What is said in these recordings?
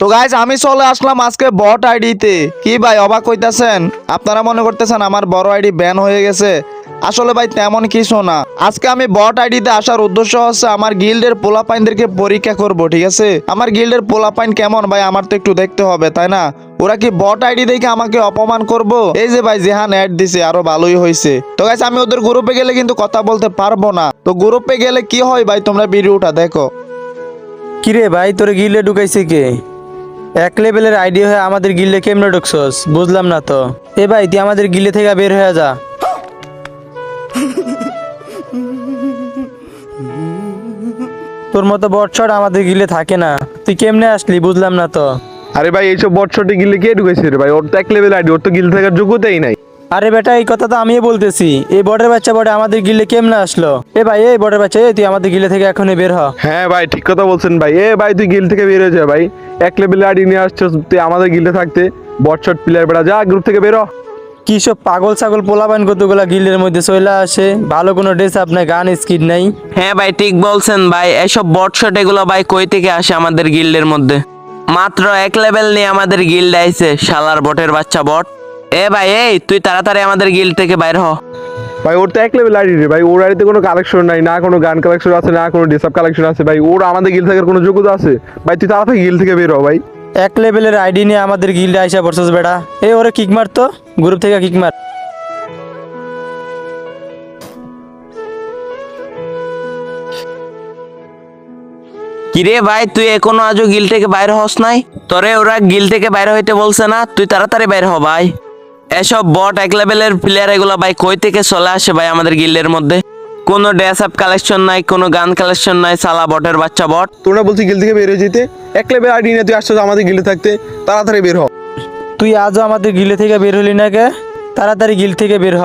তো গাইজ আমি চলে আসলাম আজকে বট আইডিতে কি ভাই, অবাক হইতাছেন? আপনারা মনে করতেছেন আমার বড় আইডি ব্যান হয়ে গেছে? আসলে ভাই, তেমন কিছু না। আজকে আমি বট আইডিতে আসার উদ্দেশ্য হচ্ছে আমার গিল্ডের পোলাপাইনদেরকে পরীক্ষা করব, ঠিক আছে? আমার গিল্ডের পোলাপাইন কেমন ভাই, আমার তো একটু দেখতে হবে, তাই না? ওরা কি বট আইডি দেখে আমাকে অপমান করব? এই যে ভাই, জেহান অ্যাড দিছে, আরও ভালোই হয়েছে তো গাইজ আমি ওদের গ্রুপে গেলে কিন্তু কথা বলতে পারব না। তো গ্রুপে গেলে কি হয় ভাই, তোমরা ভিডিওটা দেখো। কিরে ভাই, তোরে গিল্ডে ঢুকাইছে কে? এক লেভেলের আইডিয়া হয়ে আমাদের গিল্লে কেমনে ঢুকছস? বুঝলাম না তো। এ ভাই, তুই আমাদের গিল্লে থেকে বের হয়ে যা। তোর মতো বটশট আমাদের গিলে থাকে না। তুই কেমনে আসলি, বুঝলাম না তো। আরে ভাই, এইসব বটশটে গিলে কে ঢুকেছে রে ভাই? ওর তো এক লেভেল আইডি, ওর তো গিল থাকার যোগ্যতাই নাই। আরে বেটা এই কথা তো আমিও বলতেছি। এই বটের বাচ্চা বটে আমাদের গিলে কেমনে আসলো? এ ভাই এই বটের বাচ্চা এই তুই আমাদের গিলে থেকে এখনই বের হ। হ্যাঁ ভাই ঠিক কথা বলছেন ভাই। এ ভাই তুই গিল থেকে বের হয়ে যা ভাই। এক লেভেল আইডি নিয়ে আসছিস তুই আমাদের গিলে থাকতে। বটশট প্লেয়ার বেড়া যা গ্রুপ থেকে বেরো কি সব পাগল ছাগল পোলাপান কতগুলা গিল্ডের মধ্যে চলে আসে? ভালো কোনো ড্রেস আপনার গান স্কিড নাই। হ্যাঁ ভাই ঠিক বলছেন ভাই। এসব বটশট এগুলো ভাই কই থেকে আসে আমাদের গিল্ডের মধ্যে? মাত্র এক লেভেল নিয়ে আমাদের গিল্ড আইছে শালার বটের বাচ্চা বট। এ ভাই এই তুই তাড়াতাড়ি আমাদের গিল থেকে বাইর হ। ভাই ওর তো এক লেভেল আইডি রে। ভাই ওর আইডিতে কোনো কালেকশন নাই না কোনো গান কালেকশন আছে না কোনো ডিসাপ কালেকশন আছে। ভাই ওর আমাদের গিল থাকার কোনো যোগ্যতা আছে? ভাই তুই তাড়াতাড়ি গিল থেকে বেরো ভাই। এক লেভেলের আইডি নিয়ে আমাদের গিল্ডে আইসা পড়ছস বেটা। এই ওরে কিক মার তো। গ্রুপ থেকে কিক মার। কিরে ভাই তুই এখনও আজও গিল থেকে বাইরে হস নাই? তোরে ওরা গিল থেকে বাইরে হইতে বলছে না তুই তাড়াতাড়ি বাইরে হ ভাই। এসব বট এক লেভেলের প্লেয়ার এগুলো ভাই কই থেকে চলে আসে ভাই আমাদের গিল্ডের মধ্যে? কোনো ড্রেস আপ কালেকশন নাই কোনো গান কালেকশন নাই সালা বটের বাচ্চা বট তোরা বলছি গিল থেকে বের হয়ে যেতে। এক লেভেল আইডি নিয়ে তুই আসছিস আমাদের গিলে থাকতে তাড়াতাড়ি বের হ। তুই আজও আমাদের গিলে থেকে বের হলি না কে? তাড়াতাড়ি গিল থেকে বের হ।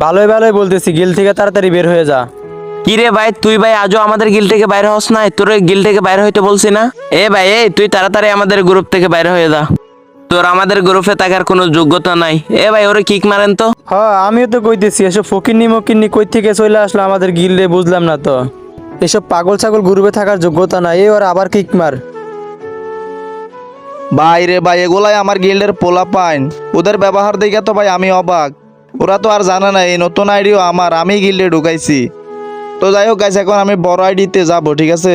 ভালোই ভালোই বলতেছি গিল থেকে তাড়াতাড়ি বের হয়ে যা। কিরে ভাই তুই ভাই আজও আমাদের গিল থেকে বাইরে হস নাই? তোর গিল থেকে বাইরে হইতে বলছি না? এ ভাই এই তুই তাড়াতাড়ি আমাদের গ্রুপ থেকে বাইরে হয়ে যা। তোর আমাদের গ্রুপে থাকার কোনো যোগ্যতা নাই। এ ভাই ওরে কিক মারেন তো। হ আমিও তো কইতেছি এসব ফকিন্নি মকিন্নি কই থেকে চলে আসলো আমাদের গিল্ডে বুঝলাম না তো। এসব পাগল ছাগল গ্রুপে থাকার যোগ্যতা নাই এ ওরা আবার কিক মার। ভাই রে ভাই এগুলাই আমার গিল্ডের পোলা পাইন। ওদের ব্যবহার দেখে তো ভাই আমি অবাক। ওরা তো আর জানে না এই নতুন আইডিও আমার আমি গিল্ডে ঢুকাইছি। তো যাই হোক গাইস এখন আমি বড় আইডিতে যাব ঠিক আছে?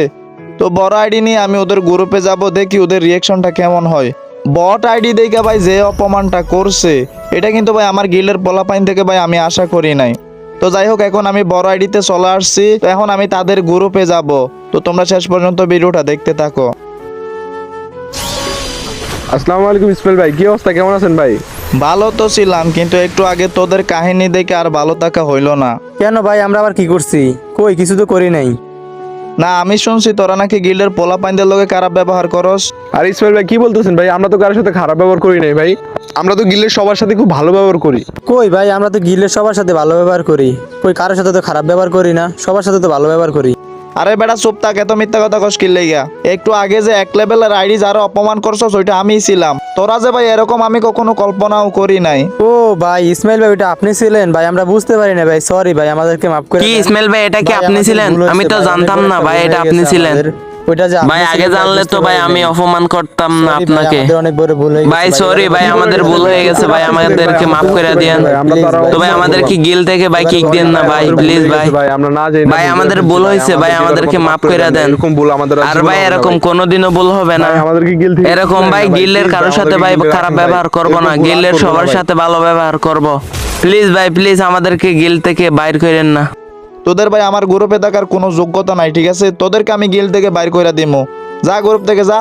তো বড় আইডি নিয়ে আমি ওদের গ্রুপে যাব দেখি ওদের রিয়াকশনটা কেমন হয়। বট আইডি দেখে ভাই যে অপমানটা করছে এটা কিন্তু ভাই আমার গিল্ডের পোলা পাইন থেকে ভাই আমি আশা করি নাই। তো যাই হোক এখন আমি বড় আইডিতে চলে আসছি তো এখন আমি তাদের গ্রুপে যাব। তো তোমরা শেষ পর্যন্ত ভিডিওটা দেখতে থাকো। আসসালামু আলাইকুম ইসমাইল ভাই কি অবস্থা? কেমন আছেন ভাই? ভালো তো ছিলাম কিন্তু একটু আগে তোদের কাহিনী দেখে আর ভালো থাকা হইল না। কেন ভাই আমরা আবার কি করছি? কই কিছু তো করি নাই। না আমি শুনছি তোরা নাকি গিল্ডের পোলা পাইন্দের লোকে খারাপ ব্যবহার করস। আর ইসমাইল ভাই কি বলতেছেন ভাই? আমরা তো কারোর সাথে খারাপ ব্যবহার করি নাই ভাই। আমরা তো গিল্ডের সবার সাথে খুব ভালো ব্যবহার করি। কই ভাই আমরা তো গিল্ডের সবার সাথে ভালো ব্যবহার করি। কই কারোর সাথে তো খারাপ ব্যবহার করি না সবার সাথে তো ভালো ব্যবহার করি। আরে বেটা চুপ থাক এত মিথ্যা কথা কস কিনলে গিয়া একটু আগে যে এক লেভেলের আইডি যারা অপমান করছস ওইটা আমিই ছিলাম। তোরা যে ভাই এরকম আমি কখনো কল্পনাও করি নাই। ও ভাই ইসমাইল ভাই ওটা আপনি ছিলেন? ভাই আমরা বুঝতে পারি না ভাই সরি ভাই আমাদেরকে মাফ করে কি ইসমাইল ভাই এটা কি আপনি ছিলেন? আমি তো জানতাম না ভাই এটা আপনি ছিলেন। ওইটা যে ভাই আগে জানলে তো ভাই আমি অপমান করতাম না আপনাকে। অনেক বড় ভুল হয়ে ভাই সরি ভাই আমাদের ভুল হয়ে গেছে ভাই আমাদেরকে মাফ করে দিয়েন। তো ভাই আমাদেরকে গিল থেকে ভাই কিক দেন না ভাই প্লিজ ভাই। ভাই আমরা না যাই ভাই আমাদের ভুল হয়েছে ভাই আমাদেরকে মাফ করে দেন এরকম ভুল আমাদের আর ভাই এরকম কোনোদিনও ভুল হবে না। আমাদেরকে গিল থেকে এরকম ভাই গিল্লের কারোর সাথে ভাই খারাপ ব্যবহার করব না। গিল্লের সবার সাথে ভালো ব্যবহার করব। প্লিজ ভাই প্লিজ আমাদেরকে গিল থেকে বাইর করেন না তোদের ভাই আমার গ্রুপে থাকার কোনো যোগ্যতা নাই, ঠিক আছে? তোদেরকে আমি গিল থেকে বাইর করে দিমু। যা গ্রুপ থেকে যা।